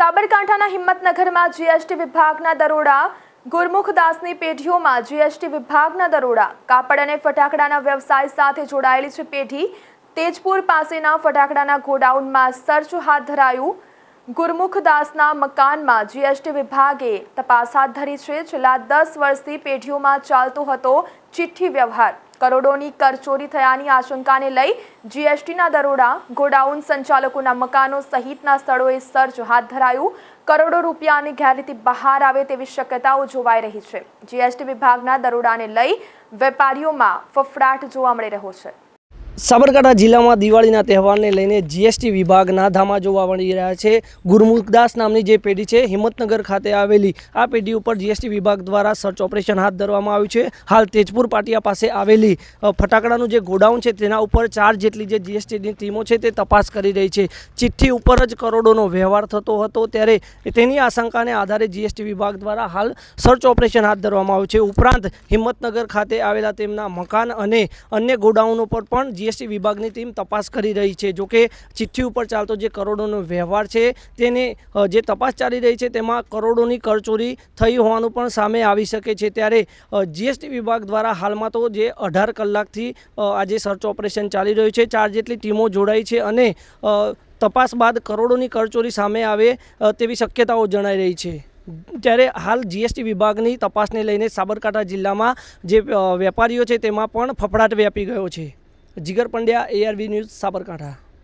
સાબરકાંઠાના હિંમતનગરમાં જીએસટી વિભાગના દરોડા, ગુરમુખદાસની પેઢીઓમાં જીએસટી વિભાગના દરોડા, કાપડ અને ફટાકડાના વ્યવસાય સાથે જોડાયેલી છે પેઢી. તેજપુર પાસેના ફટાકડાના ગોડાઉનમાં સર્ચ હાથ ધરાયું. ગુરમુખદાસના મકાનમાં જીએસટી વિભાગે તપાસ હાથ ધરી છે. છેલ્લા દસ વર્ષથી પેઢીઓમાં ચાલતો હતો ચિઠ્ઠી વ્યવહાર. કરોડોની કરચોરી થયાની આશંકાને લઈ જીએસટીના દરોડા, ગોડાઉન સંચાલકોના મકાનો સહિતના સ્થળોએ સર્ચ હાથ ધરાયું. કરોડો રૂપિયાની ગેરરીતિ બહાર આવે તેવી શક્યતાઓ જોવાઈ રહી છે. જીએસટી વિભાગના દરોડાને લઈ વેપારીઓમાં ફફડાટ જોવા મળી રહ્યો છે. સાબરકાંઠા જિલ્લામાં દિવાળીના તહેવારને લઈને જીએસટી વિભાગના ધામા જોવા મળી રહ્યા છે. ગુરમુખદાસ નામની જે પેઢી છે, હિંમતનગર ખાતે આવેલી, આ પેઢી ઉપર જીએસટી વિભાગ દ્વારા સર્ચ ઓપરેશન હાથ ધરવામાં આવ્યું છે. હાલ તેજપુર પાટિયા પાસે આવેલી ફટાકડાનું જે ગોડાઉન છે, તેના ઉપર ચાર જેટલી જે જીએસટીની ટીમો છે, તે તપાસ કરી રહી છે. ચિઠ્ઠી ઉપર જ કરોડોનો વ્યવહાર થતો હતો, ત્યારે તેની આશંકાને આધારે જીએસટી વિભાગ દ્વારા હાલ સર્ચ ઓપરેશન હાથ ધરવામાં આવ્યું છે. ઉપરાંત હિંમતનગર ખાતે આવેલા તેમના મકાન અને અન્ય ગોડાઉનો પર પણ જીએસટી વિભાગની ટીમ તપાસ કરી રહી છે. જોકે ચિઠ્ઠી ઉપર ચાલતો જે કરોડોનો વ્યવહાર છે, તેને જે તપાસ ચાલી રહી છે, તેમાં કરોડોની કરચોરી થઈ હોવાનું પણ સામે આવી શકે છે. ત્યારે જીએસટી વિભાગ દ્વારા હાલમાં તો જે અઢાર કલાકથી આજે સર્ચ ઓપરેશન ચાલી રહ્યું છે. ચાર જેટલી ટીમો જોડાઈ છે અને તપાસ બાદ કરોડોની કરચોરી સામે આવે તેવી શક્યતાઓ જણાઈ રહી છે. ત્યારે હાલ જીએસટી વિભાગની તપાસને લઈને સાબરકાંઠા જિલ્લામાં જે વેપારીઓ છે તેમાં પણ ફફડાટ વ્યાપી ગયો છે. Jigar Pandya ARV news Sabarkantha.